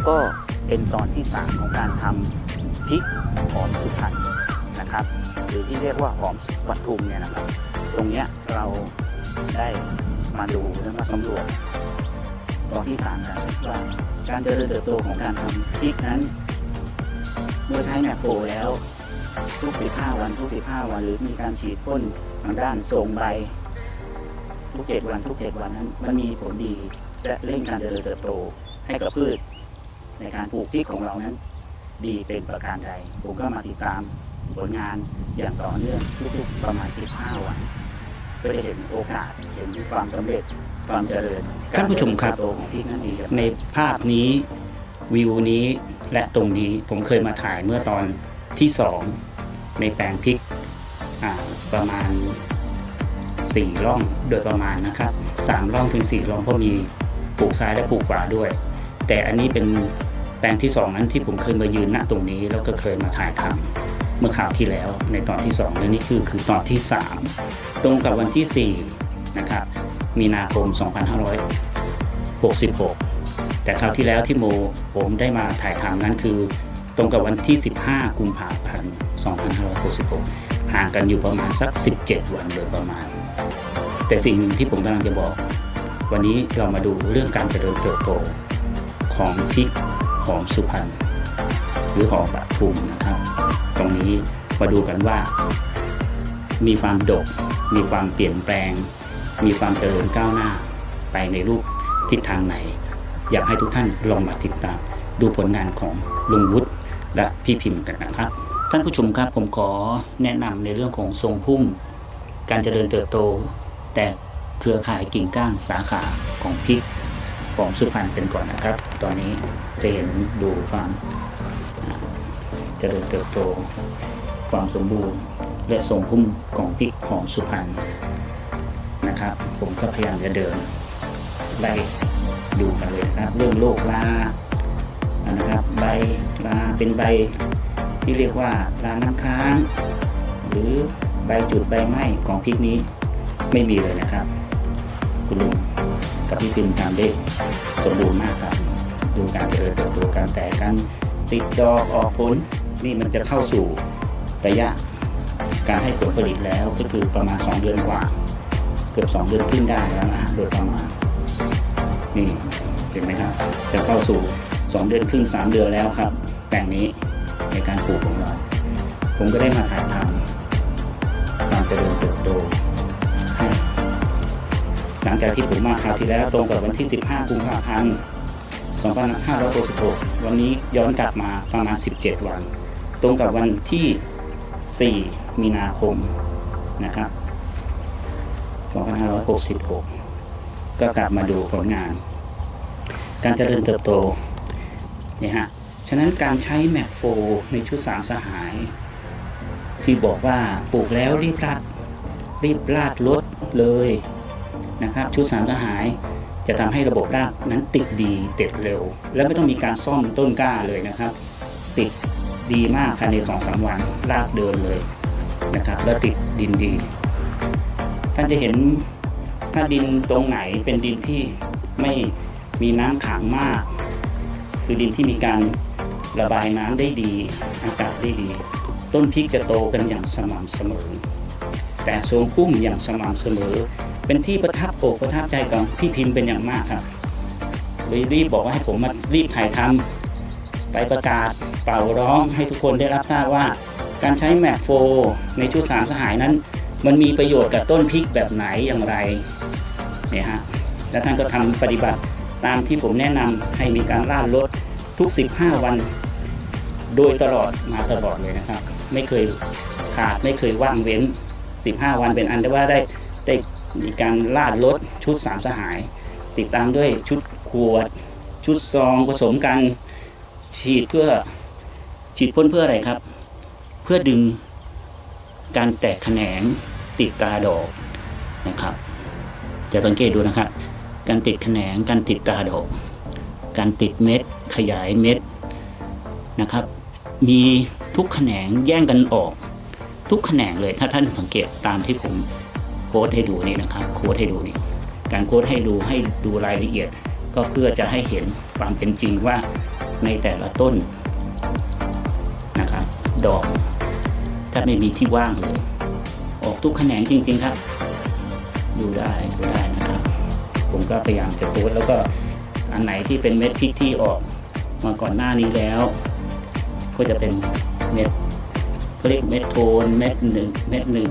แล้วก็เป็นตอนที่ 3 ของการทำพริกหอมสุพรรณนะครับ หรือที่เรียกว่าหอมปทุมเนี่ยนะครับ ตรงเนี้ยเราได้มาดูและมาสำรวจตอนที่สามกันว่าการเจริญเติบโตของการทำพริกนั้น เมื่อใช้แมคโครแล้วทุก 15 วันทุก 15 วันหรือมีการฉีดพ่นทางด้านทรงใบ ทุก 7 วันทุก 7 วันนั้น มันมีผลดีและเร่งการเจริญเติบโตให้กับพืช ในการปลูกพริกของเรานั้น ดีเป็นประการใดผมก็มาติดตามผลงานอย่างต่อเนื่องทุกๆประมาณ 15 วันก็จะเห็นโอกาสเห็นความสำเร็จความเจริญท่านผู้ชมครับติโตของพริกนั่นในภาพนี้วิวนี้และตรงนี้ผมเคยมาถ่ายเมื่อตอนที่สองในแปลงพริกประมาณสี่ร่องโดยประมาณนะครับสามร่องถึงสี่ร่องเพราะมีปลูกซ้ายและปลูกขวาด้วย แต่อันนี้เป็น แปลงที่สองนั้นที่ผมเคยมายืนณตรงนี้แล้วก็เคยมาถ่ายทำเมื่อข่าวที่แล้วในตอนที่สองและนี่คือคือตอนที่สามตรงกับวันที่สี่นะครับมีนาคม 2566 แต่คราวที่แล้วที่โมผมได้มาถ่ายทำนั้นคือ ตรงกับวันที่ 15 กุมภาพันธ์ 2566 ห่างกันอยู่ประมาณสัก 17 วันโดยประมาณ แต่สิ่งหนึ่งที่ผมกำลังจะบอก วันนี้เรามาดูเรื่องการเจริญเติบโตของพริก หอมสุพรรณหรือหอมปะทุมนะครับ ตรงนี้มาดูกันว่า มีความดกมีความเปลี่ยนแปลง มีความเจริญก้าวหน้าไปในรูปทิศทางไหน อยากให้ทุกท่านลองมาติดตาม ดูผลงานของลุงวุฒิและพี่พิมพ์กันนะครับ ท่านผู้ชมครับผมขอแนะนำในเรื่องของทรงพุ่ม การเจริญเติบโต แต่เครือข่ายกิ่งก้านสาขาของพริก ของสุพรรณเป็นก่อนนะครับ ตอนนี้จะเห็นดูความอ่าเจริญเติบโต ความสมบูรณ์ และทรงพุ่มของพริกของสุพรรณนะครับ ผมก็พยายามจะเดินไล่ดูกันเลยนะครับเรื่องโรคลานะครับใบลาเป็นใบที่เรียกว่าลาน้ำค้าง หรือใบจุดใบไหม้ของพริกนี้ไม่มีเลยนะครับ คุณลุง กับพี่ปิมทำได้สมบูรณ์มากครับ ดูการเจริญเติบโตการแตกกันติดดอกออกผลนี่มันจะเข้าสู่ระยะการให้ผลผลิตแล้วก็คือประมาณ 2 เดือนกว่า เกือบ 2 เดือนขึ้นได้แล้วนะโดยประมาณนี่เห็นไหมครับ จะเข้าสู่ 2 เดือนครึ่ง3 เดือนแล้วครับแปลงนี้ในการปลูกของเราผมก็ได้มาถ่ายทำความเจริญเติบโต หลังจากที่ผมมาคราวที่แล้วตรงกับวันที่ 15 กุมภาพันธ์ 2566 วันนี้ย้อนกลับมาประมาณ 17 วัน ตรงกับวันที่ 4 มีนาคมนะครับ 2566 ก็กลับมาดูผลงาน การเจริญเติบโตนี่ฮะ ฉะนั้นการใช้แมกโฟในชุดสามสหาย ที่บอกว่าปลูกแล้วรีบราดรีบราดลดเลย นะครับชุดสามสหาย จะทำให้ระบบรากนั้นติดดีติดเร็ว และไม่ต้องมีการซ่อมต้นกล้าเลยนะครับ ติดดีมากภายในสองสามวันรากเดินเลยนะครับ แล้วติดดินดี ท่านจะเห็นถ้าดินตรงไหนเป็นดินที่ไม่มีน้ำขังมาก คือดินที่มีการระบายน้ำได้ดีอากาศได้ดี ต้นพริกจะโตกันอย่างสม่ำเสมอ แต่ทรงพุ่มอย่างสม่ำเสมอ เป็นที่ประทับอกประทับใจของพี่พิมพ์เป็นอย่างมากครับเลยรีบบอกว่าให้ผมมารีบถ่ายทำไปประกาศเป่าร้องให้ทุกคนได้รับทราบว่า การใช้แมกโฟในชุดสามสหายนั้น มันมีประโยชน์กับต้นพริกแบบไหนอย่างไรเนี่ยฮะและท่านก็ทำปฏิบัติตามที่ผมแนะนำให้มีการล่าดลดทุก 15 วัน โดยตลอดมาตลอดเลยนะครับ ไม่เคยขาดไม่เคยว่างเว้น 15 วันเป็นอันได้ว่าได้ได้ มีการลาดลดชุดสามสหาย ติดตามด้วยชุดขวด ชุดซองผสมกันฉีดเพื่อฉีดพ่นเพื่ออะไรครับ เพื่อดึงการแตกแขนงติดตาดอกนะครับ จะสังเกตดูนะครับ การติดแขนงการติดตาดอก การติดเม็ด ขยายเม็ดนะครับ มีทุกแขนงแย่งกันออก ทุกแขนงเลยถ้าท่านสังเกตตามที่ผม โค้ดให้ดูนี่นะครับ โค้ดให้ดูนี่ การโค้ดให้ดูให้ดูรายละเอียด ก็เพื่อจะให้เห็นความเป็นจริงว่าในแต่ละต้นนะครับ ดอกถ้าไม่มีที่ว่างเลย ออกทุกแขนงจริง ๆ ครับ ดูได้ดูได้นะครับ ผมก็พยายามจะโพสต์แล้วก็อันไหนที่เป็นเม็ดพริกที่ออกมาก่อนหน้านี้แล้ว ก็จะเป็นเม็ดเขาเรียกเม็ดโทนเม็ดหนึ่งเม็ดหนึ่ง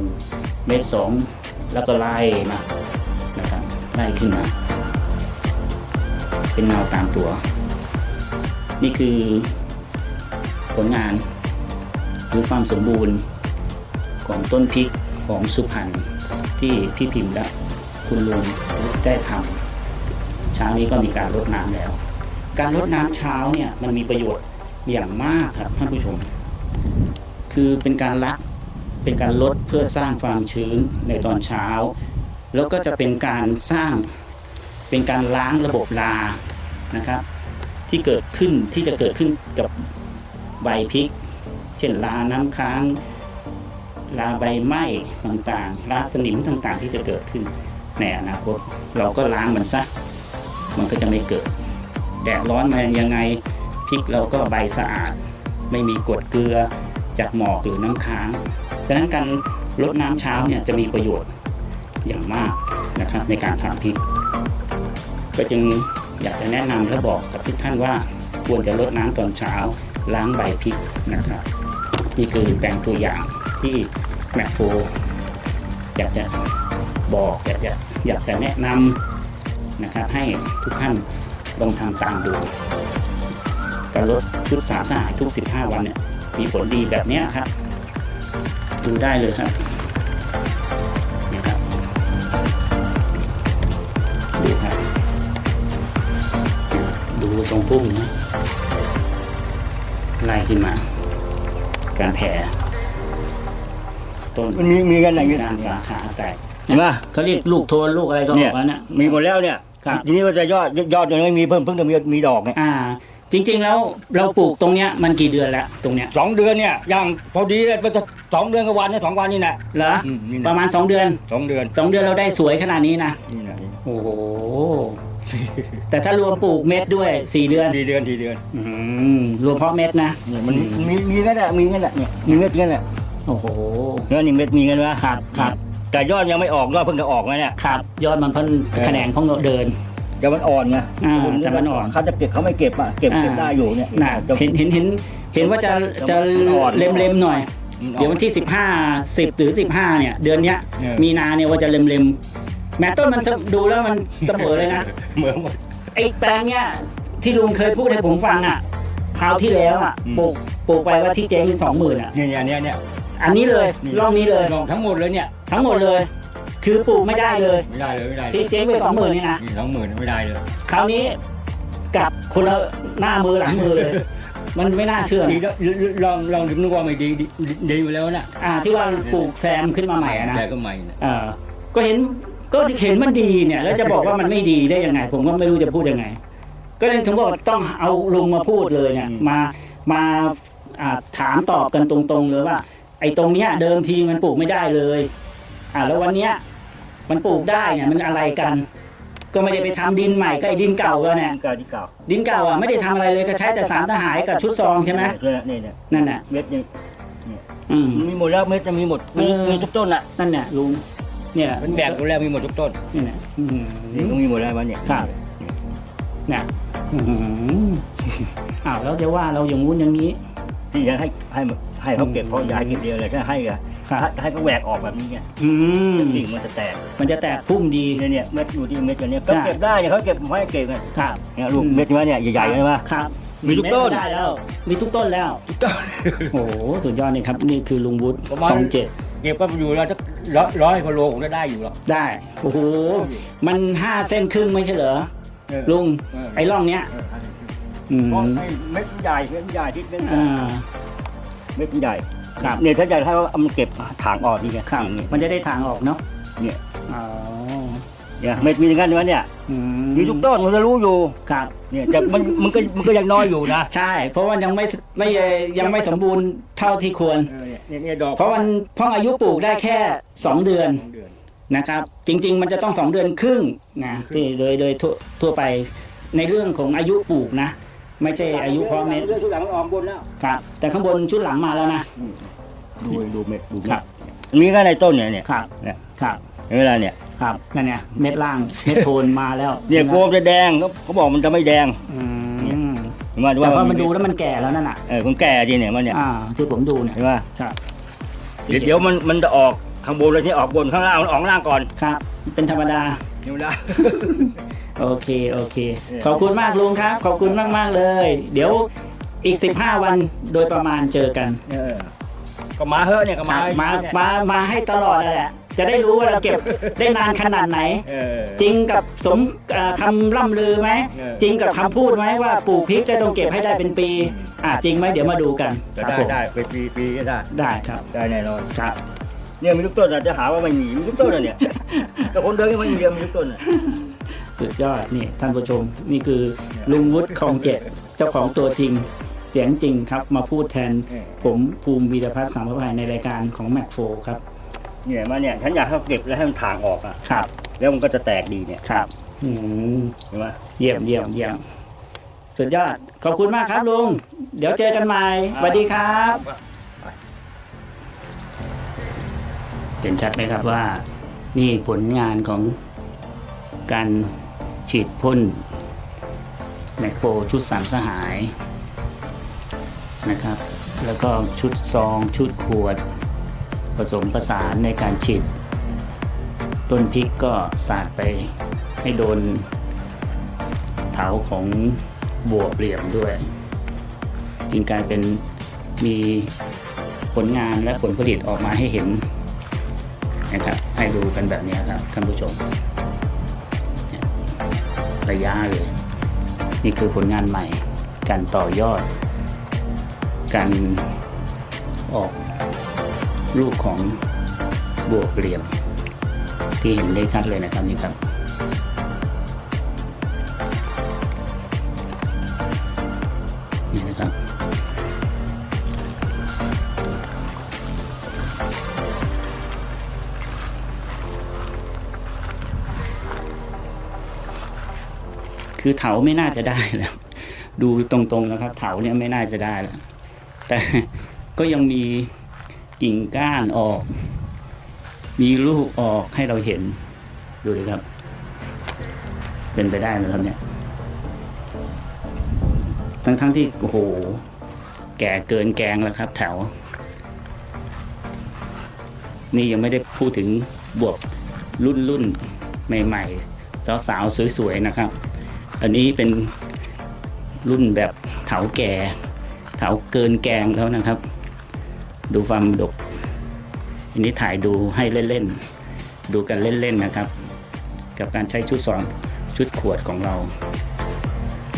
เม็ดสอง แล้วก็ไล่มานะครับไล่ขึ้นมา เป็นเงาตามตัว นี่คือผลงานหรือความสมบูรณ์ของต้นพริกของสุพรรณที่พี่พิมพ์และคุณลุงได้ทำเช้านี้ก็มีการรดน้ำแล้ว การรดน้ำเช้าเนี่ยมันมีประโยชน์อย่างมากครับท่านผู้ชม คือเป็นการลัก เป็นการลดเพื่อสร้างความชื้นในตอนเช้า แล้วก็จะเป็นการสร้างเป็นการล้างระบบลานะครับ ที่เกิดขึ้นที่จะเกิดขึ้นกับใบพริก เช่นลาน้ำค้าง ลาใบไหม้ต่างๆลาสนิมต่างๆ ที่จะเกิดขึ้นในอนาคตเราก็ล้างมันซะมันก็จะไม่เกิด แดดร้อนมายังไงพริกเราก็ใบสะอาด ไม่มีกรดเกลือจากหมอกหรือน้ำค้าง ฉะนั้นการลดน้ำเช้าเนี่ยจะมีประโยชน์อย่างมากนะครับในการทำพริก ก็จึงอยากจะแนะนำและบอกกับทุกท่านว่าควรจะลดน้ำตอนเช้าล้างใบพริกนะครับนี่คือแปลงตัวอย่างที่แมคโฟอยากจะบอกอยากจะอยากจะแนะนำนะครับให้ทุกท่านลองทำตามดูการลดชุดสามสหายทุก 15 วันเนี่ยมีผลดีแบบนี้ครับ ดูได้เลยครับเนี่ยครับดูครับ ดูทรงพุ่มนะไล่ขึ้นมา การแผ่ต้นมันมีมีกันอย่างนี้การสาขาแตกเห็นไหมเขาเรียกลูกโทนลูกอะไรก็อเนี่อยกแล้วเนี่ยมีหมดแล้วเนี่ย ครับ ทีนี้ก็จะยอดยอดยังไม่มีเพิ่มเพิ่งจะมีมีดอกเนี่ยอ่า จริง ๆ แล้วเราปลูกตรงเนี้ยมันกี่เดือนแล้วตรงเนี้ยสองเดือนเนี่ยอย่างพอดีเลยมันจะสองเดือนกับวันเนี่ยสองวันนี่แหละเหรออืมนี่ปนะระมาณ 2 เดือน สองเดือน2 เดือนเราได้สวยขนาดนี้นะนี่นะนี่โอ้โหแต่ถ้ารวมปลูกเม็ดด้วย 4 เดือนทีเดือนทีเดือนอืมรวมเพาะเม็ดนะเนี่ยมันมีมีกันแหละมีกันแหละเนี่ยมีเม็ดกันแหละโอ้โหแล้วนี่เม็ดมีกันวะครับครับ แต่ยอดยังไม่ออกยอดเพิ่งจะออกมาเนี่ย ครับ ยอดมันเพิ่นแขนงเพิ่งเดิน แต่มันอ่อนไงอ่าแต่มันอ่อน เขาจะเก็บเขาไม่เก็บอะเก็บเก็บได้อยู่เนี่ยน่ะเห็นเห็นเห็นเห็นว่าจะจะอ่อน เล็มเล็มๆหน่อยอืมเดี๋ยววันที่ 15 10 หรือ 15 เนี่ย เดือนเนี้ย เออ มีนาเนี่ยว่าจะเล็มเล็มๆแม้ต้นมันดูแล้วมันเสมอเลยนะ เหมือนหมด ไอ้แปลงเนี้ยที่ลุงเคยพูดให้ผมฟังอะคราวที่แล้วอะอืม ปลูกปลูกไปว่าที่เจ๊งสองหมื่นอะ เนี่ยเนี่ยเนี่ยเนี่ยอันนี้เลยร่องนี้เลย ลองทั้งหมดเลยเนี่ย ทั้งหมดเลย คือปลูกไม่ได้เลยไม่ได้เลยไม่ได้เลยที่เจ๊งไปสองหมื่นนี่นะนี่สองหมื่นไม่ได้เลยคราวนี้กลับคนละหน้ามือหลังมือเลย มันไม่น่าเชื่อดีนะแล้วลองลองดูนึกว่าไม่ดีดีดีอยู่แล้วนะอ่า ที่ว่าปลูกแซมขึ้นมาใหม่อะนะ แต่ก็ใหม่นะเออก็เห็นก็เห็นมันดีเนี่ย แล้วจะบอกว่ามันไม่ดีได้ยังไง ผมก็ไม่รู้จะพูดยังไง ก็เลยถึงบอกต้องเอาลุงมาพูดเลยเนี่ยมามาอ่าถามตอบกันตรงๆเลยว่า ไอ้ตรงเนี้ยเดิมทีมันปลูกไม่ได้เลย อ่าแล้ววันเนี้ยมันปลูกได้เนี่ยมันอะไรกัน ก็ไม่ได้ไปทำดินใหม่ก็ไอ้ดินเก่าแล้วเนี่ยเก่าที่เก่าดินเก่าอะไม่ได้ทำอะไรเลยก็ใช้แต่สารทหารกับชุดซองใช่ไหมนี่เนี่ยนั่นน่ะ เม็ดยังอืมมีหมดแล้วเม็ดจะมีหมดมีเออ มีทุกต้นอะนั่นเนี่ยลุงเนี่ยมันแบกหมดแล้วมีหมดทุกต้นนี่เนี่ยอืม นี่ก็มีหมดแล้วมันเนี่ยครับ เนี่ยอื้อหืออ้าวแล้วจะว่าเราอย่างงู้นอย่างนี้ ที่จะให้ให้ให้เขาเก็บเพราะอยายเก็บเดียวเลยถ้าให้ก็ ครับให้ให้เขาแหวกออกแบบนี้ไงอืมกิ่งมันจะแตกมันจะแตกพุ่มดี เนี่ยเนี่ยเม็ดอยู่ที่เม็ดตัวเนี้ยก็ใช่เก็บได้เนี่ยเขาเก็บไม่ให้เก็บไงครับ เนี่ยลูกเม็ดใช่ไหมเนี่ยใหญ่ๆใช่ไหมครับมีทุกต้น เดได้แล้ว มีทุกต้นแล้ว โอ้โห สุดยอดเลยครับ นี่คือลุงวุฒิประมาณของเจ็ด เก็บก็อยู่แล้วสักร้อยร้อยกว่าโลผมก็ได้อยู่หรอก ได้ โอ้โห มันห้าเส้นครึ่งไม่ใช่เหรอ เออลุง เออ ไอ้ร่องเนี้ยเอออืมเพราะไอ้เม็ดใหญ่เม็ดใหญ่ที่เม็ดใหญ่อ่า เม็ดใหญ่ ครับเนี่ยถ้าใหญ่ถ้าเอามันเก็บถางออกนี่ไงครับอย่างนี้มันจะได้ทางออกเนาะเนี่ยอ๋อเนี่ยเม็ดมีอย่างนั้นวะเนี่ยอืมีทุกต้นมันจะรู้อยู่ครับ เนี่ยแต่มันมันก็มันก็ยังน้อยอยู่นะใช่ เพราะว่ายังไม่ไม่ยังไม่สมบูรณ์เท่าที่ควร เออเนี่ยเนี่ยดอกเพราะมันเพราะอายุปลูกได้แค่2เดือน นะครับ จริง ๆ มันจะต้อง 2 เดือนครึ่งนะที่โดยโดยทั่วทั่วไปในเรื่องของอายุปลูกนะ ไม่ใช่อายุเพาะเม็ดเรื่องทุกอย่างมันออกบนแล้วครับ แต่ข้างบนชุดหลังมาแล้วนะดูดูเม็ดดูครับมีก็ในต้นเนี่ยเนี่ยครับเนี่ยครับเห็นเวลาเนี่ยครับนั่นเนี่ยเม็ดล่างเม็ดโทนมาแล้วเนี่ยกลัวมันจะแดงเขาเขาบอกมันจะไม่แดงอืมเห็นไหมแต่ว่ามันดูแล้วมันแก่แล้วนั่นน่ะเออคนแก่จริงเนี่ยมันเนี่ยอ่าที่ผมดูเนี่ยเห็นไหมครับเดี๋ยวเดี๋ยวมันมันจะออกข้างบนเลยที่ออกบนข้างล่างมันออกข้างล่างก่อนครับ เป็นธรรมดาเห็ นไหมล่ะโอเค โอเคเนี่ยขอบคุณมากลุงครับ ขอบคุณมากมากๆเลย เดี๋ยวอีก 15 วันโดยประมาณเจอกันเออก็มาเฮ้อะเนี่ยก็มามา มา มาให้ตลอดนั่นแหละ จะได้รู้ว่าเราเก็บได้นานขนาดไหนเออจริงกับสมเอ่อคำร่ำลือไหมเออจริงกับคำพูดไหมว่าปลูกพริกได้ต้องเก็บให้ได้เป็นปี อ่าจริงไหมเดี๋ยวมาดูกันจะครับได้ผมได้ไปปีปีก็ได้ ได้ครับ ได้แน่นอนครับ เนี่ยมีลูกต้นอาจจะหาว่าไม่มีมีลูกต้นอะเนี่ยแต่คนเดินก็ไม่มีเดียวมีลูกต้นอะสุดยอดนี่ท่านผู้ชมนี่คือลุงวุฒิคลองเจ็ดเจ้าของตัวจริง เสียงจริงครับ มาพูดแทนเออผมภูมิวีรพัฒน์สังประภัยในรายการของแม็กโฟครับ เนี่ยมาเนี่ยฉันอยากให้เขาเก็บแล้วให้มันถ่างออกอะครับ แล้วมันก็จะแตกดีเนี่ยครับอืมเห็นไหมเยี่ยมเยี่ยมเยี่ยมสุดยอด ขอบคุณมากครับลุง เดี๋ยวเจอกันใหม่สวัสดีครับ เห็นชัดไหมครับว่านี่ผลงานของการฉีดพ่นแมคโครชุดสามสหายนะครับ แล้วก็ชุดซองชุดขวด ผสมประสานในการฉีด ต้นพริกก็สาดไปให้โดนเถาของบวบเหลี่ยมด้วย จึงกลายเป็นมีผลงานและผลผลิตออกมาให้เห็น นะครับ ให้ดูกันแบบนี้ครับท่านผู้ชม ระยะเลย นี่คือผลงานใหม่ การต่อยอด การออกลูกของบวกเหลี่ยม ที่เห็นได้ชัดเลยนะครับนี่ครับ คือเถาไม่น่าจะได้แล้ว ดูตรงๆนะครับ เถาเนี่ยไม่น่าจะได้แล้ว แต่ก็ยังมีกิ่งก้านออก มีลูกออกให้เราเห็น ดูเลยครับ เป็นไปได้นะครับเนี่ย ทั้งๆที่โอ้โห แก่เกินแกงแล้วครับ แถว นี่ยังไม่ได้พูดถึงบวกรุ่นรุ่นใหม่ ๆ สาวๆสวย ๆ นะครับ อันนี้เป็นรุ่นแบบเถาแก่ เถาเกินแกงแล้วนะครับ ดูความดก อันนี้ถ่ายดูให้เล่นๆ ดูกันเล่นๆนะครับ กับการใช้ชุดสองชุดขวดของเรา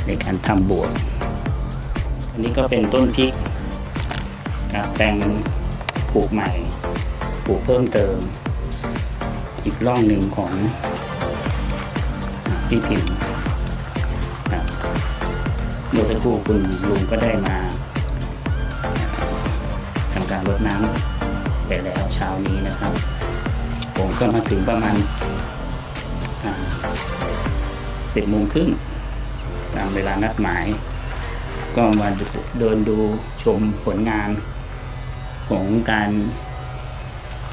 ในการทำบวก อันนี้ก็เป็นต้นพริกครับแปลงปลูกใหม่ ปลูกเพิ่มเติม อีกร่องหนึ่งของพี่พิมพ์ เมื่อสักครู่คุณลุงก็ได้มาทำการรดน้ำไปแล้วเช้านี้นะครับ ผมก็มาถึงประมาณสิบโมงครึ่งตามเวลานัดหมาย ก็มาเดินดูชมผลงานของการ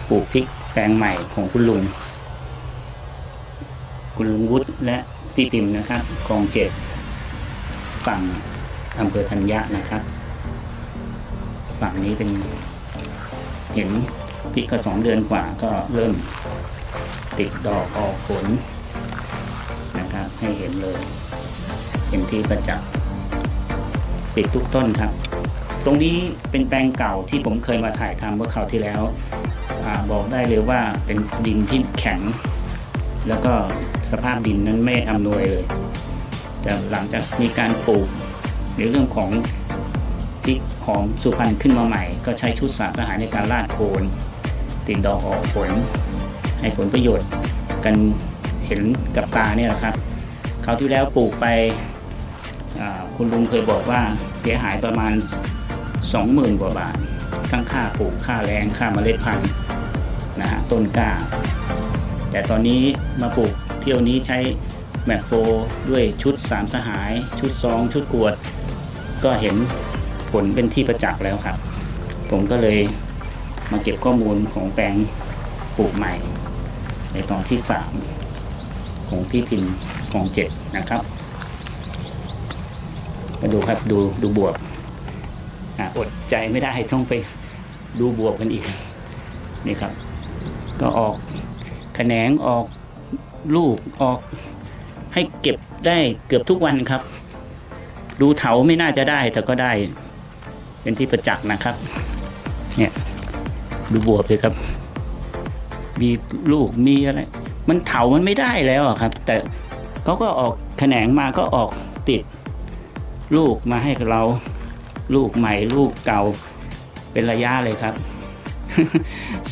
ปลูกพริกแปลงใหม่ของคุณลุง คุณลุงวุฒิและพี่ปิมนะครับกองเจ็ด ฝั่งอำเภอธัญญะนะครับ ฝั่งนี้เป็นเห็นพริกก็สองเดือนกว่าก็เริ่มติดดอกออกผลนะครับให้เห็นเลยเห็นที่ประจักษ์ติดทุกต้นครับ ตรงนี้เป็นแปลงเก่าที่ผมเคยมาถ่ายทำเมื่อคราวที่แล้วอบอกได้เลยว่าเป็นดินที่แข็ง แล้วก็สภาพดินนั้นไม่อำนวยเลย แต่หลังจากมีการปลูกในเรื่องของพริกหอมสุพรรณขึ้นมาใหม่ ก็ใช้ชุดสารสหายในการลาดโคนติดดอกออกผล ให้ผลประโยชน์กันเห็นกับตาเนี่ยแหละครับคราวที่แล้วปลูกไปคุณลุงเคยบอกว่าเสียหายประมาณ 20,000 กว่าบาททั้งค่าปลูกค่าแรงค่าเมล็ดพันธุ์นะฮะต้นกล้า แต่ตอนนี้มาปลูกเที่ยวนี้ใช้ แมคโฟด้วยชุดสามสหาย ชุดซอง ชุดกวด ก็เห็นผลเป็นที่ประจักษ์แล้วครับ ผมก็เลยมาเก็บข้อมูลของแปลงปลูกใหม่ ในตอนที่ 3 ของที่พินของเจ็ดนะครับ มาดูครับดูดูบวบอดใจไม่ได้ต้องไปดูบวบกันอีก นี่ครับ ก็ออกแขนงออกลูกออก ให้เก็บได้เกือบทุกวันครับ ดูเถาไม่น่าจะได้แต่ก็ได้ เป็นที่ประจักษ์นะครับ เนี่ยดูบวบเลยครับ มีลูกมีอะไร มันเถามันไม่ได้แล้วครับ แต่เขาก็ออกแขนงมาก็ออกติด ลูกมาให้เรา ลูกใหม่ลูกเก่า เป็นระยะเลยครับ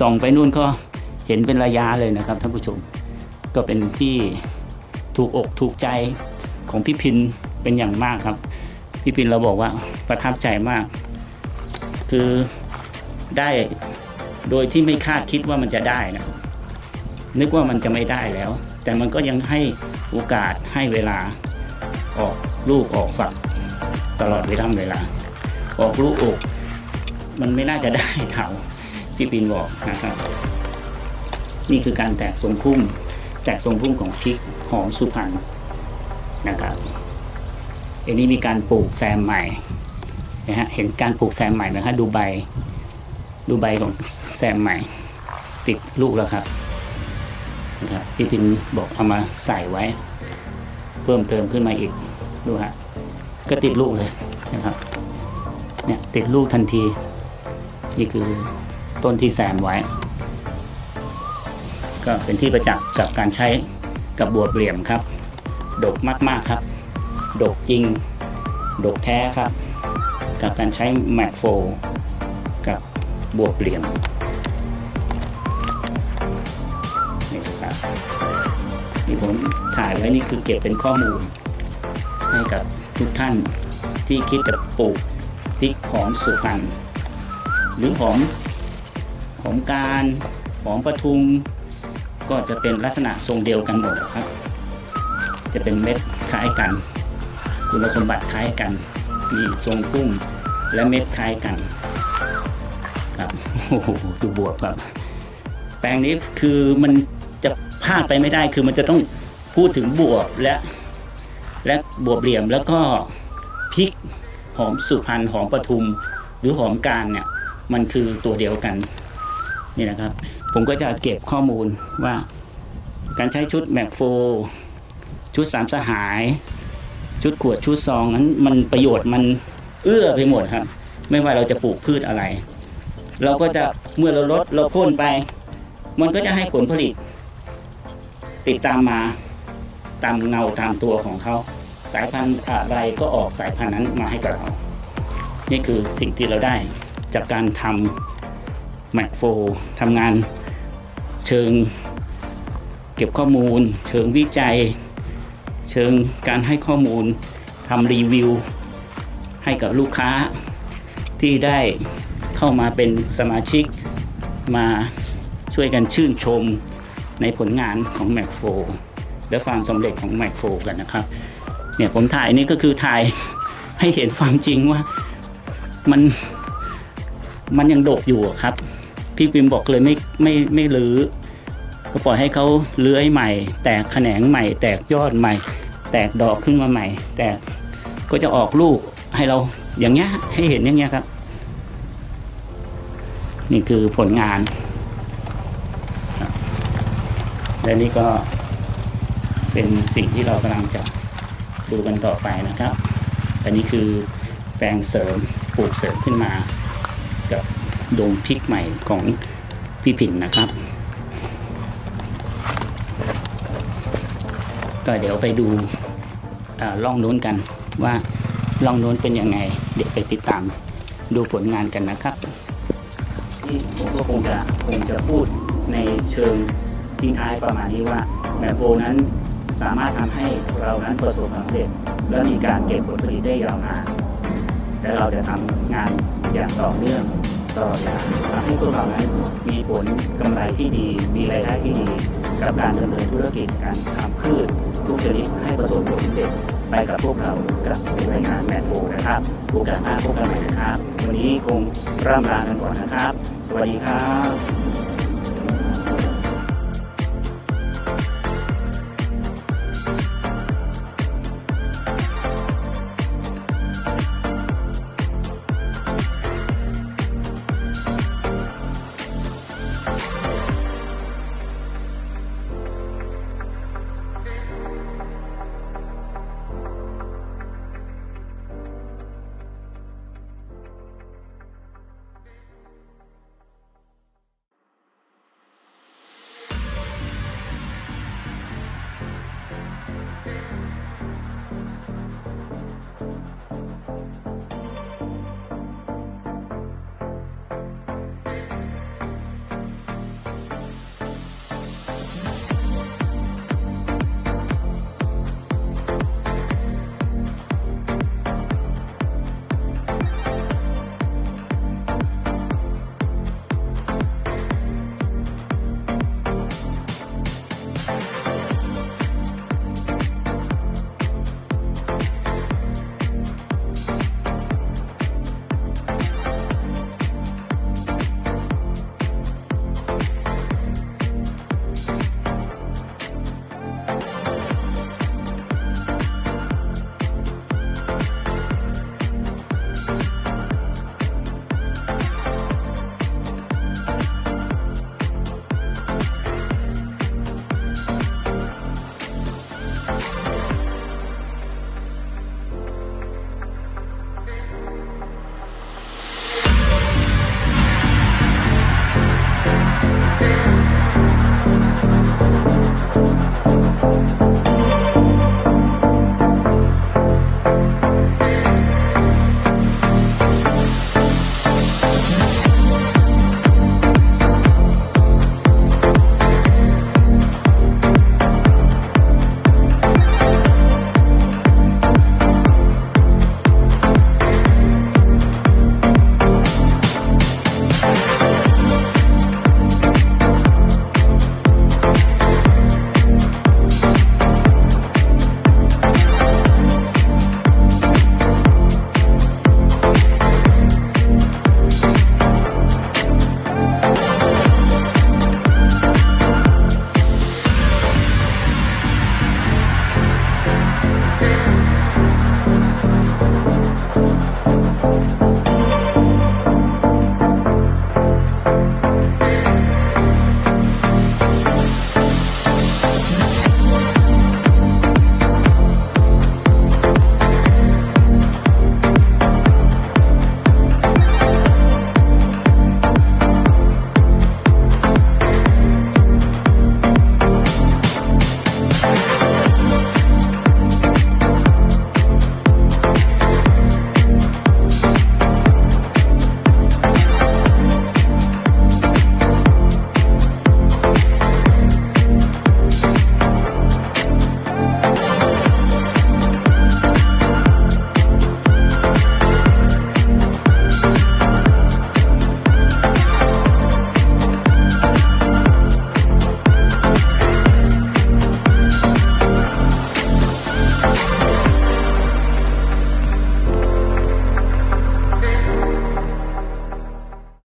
ส่องไปนู่นก็เห็นเป็นระยะเลยนะครับท่านผู้ชม ก็เป็นที่ ถูกอกถูกใจของพี่พินเป็นอย่างมากครับ พี่พินเราบอกว่าประทับใจมาก คือได้โดยที่ไม่คาดคิดว่ามันจะได้นะนึกว่ามันจะไม่ได้แล้ว แต่มันก็ยังให้โอกาสให้เวลาออกลูกออกฝักตลอดเวลาเวลา ออกลูกอก มันไม่น่าจะได้เท่าพี่ปินบอกนะครับ นี่คือการแตกทรงพุ่ม แตกทรงพุ่มของพริกหอมสุพรรณนะครับอันนี้มีการปลูกแซมใหม่นะฮะเห็นการปลูกแซมใหม่ไหมฮะดูใบดูใบของแซมใหม่ ติดลูกแล้วครับนะครับพี่พินบอกเอามาใส่ไว้ เพิ่มเติมขึ้นมาอีกดูฮะก็ติดลูกเลยนะครับเนี่ยติดลูกทันที นี่คือต้นที่แซมไว้ ก็เป็นที่ประจักษ์กับการใช้กับบัวเหลี่ยมครับ ดกมากๆครับ ดกจริง ดกแท้ครับ กับการใช้แมกโฟกับบัวเหลี่ยมนี่ครับนี่ผมถ่ายไว้นี่คือเก็บเป็นข้อมูล ให้กับทุกท่านที่คิดจะปลูกพริกหอมสุพรรณหรือหอมหอมการหอมปทุม ก็จะเป็นลักษณะทรงเดียวกันหมดครับ จะเป็นเม็ดคล้ายกัน คุณสมบัติคล้ายกันมีทรงพุ่มและเม็ดคล้ายกันครับโอ้โหดูบวบครับ แปลงนี้คือมันจะพลาดไปไม่ได้คือมันจะต้องพูดถึงบวบและ และบวบเหลี่ยมแล้วก็พริกหอมสุพรรณหอมปทุม หรือหอมการเนี่ย มันคือตัวเดียวกัน นี่นะครับ ผมก็จะเก็บข้อมูลว่า การใช้ชุดแมกโฟชุดสามสหาย ชุดขวดชุดซองนั้นมันประโยชน์มันเอื้อไปหมดครับ ไม่ว่าเราจะปลูกพืชอะไร เราก็จะเมื่อเราลดเราพ่นไป มันก็จะให้ผลผลิต ติดตามมาตามเงาตามตัวของเขา สายพันธุ์อะไรก็ออกสายพันธุ์นั้นมาให้กับเรา นี่คือสิ่งที่เราได้จากการทำแมกโฟทำงาน เชิงเก็บข้อมูล เชิงวิจัย เชิงการให้ข้อมูลทำรีวิว ให้กับลูกค้าที่ได้เข้ามาเป็นสมาชิกมาช่วยกันชื่นชมในผลงานของแม c โฟและความสำเร็จของแม c โฟกันนะครับ เนี่ยผมถ่ายนี่ก็คือถ่ายให้เห็นความจริงว่ามันมันยังโดกอยู่ครับ พี่ปิมบอกเลยไม่ไม่ไม่รื้อก็ปล่อยให้เขาเลื้อยใหม่ แตกแขนงใหม่ แตกยอดใหม่ แตกดอกขึ้นมาใหม่ แตกก็จะออกลูกให้เราอย่างเงี้ยให้เห็นอย่างเงี้ยครับ นี่คือผลงานและนี่ก็เป็นสิ่งที่เรากำลังจะดูกันต่อไปนะครับ อันนี้คือแปลงเสริมปลูกเสริมขึ้นมากับ ดงพริกใหม่ของพี่ผินนะครับ ก็เดี๋ยวไปดูล่องนู้นกันว่าล่องนู้นเป็นยังไง เดี๋ยวไปติดตามดูผลงานกันนะครับที่ผมก็คงจะคงจะพูดในเชิงทิ้งท้ายประมาณนี้ว่าแมโฟนั้นสามารถทำให้เรานั้นประสบความสำเร็จ และมีการเก็บผลผลิตได้ยาวนานและเราจะทำงานอย่างต่อเนื่อง ก็อยากให้พวกเรานั้นมีผลกำไรที่ดี มีรายได้ที่ดี กับการดำเนินธุรกิจการทำพืชทุกชนิดให้ประสบผลสำเร็จไปกับพวกเรากับรายงานแมทโฟนะครับโอกาสหน้าพบกันใหม่นะครับ วันนี้คงร่ำลากันก่อนนะครับ สวัสดีครับ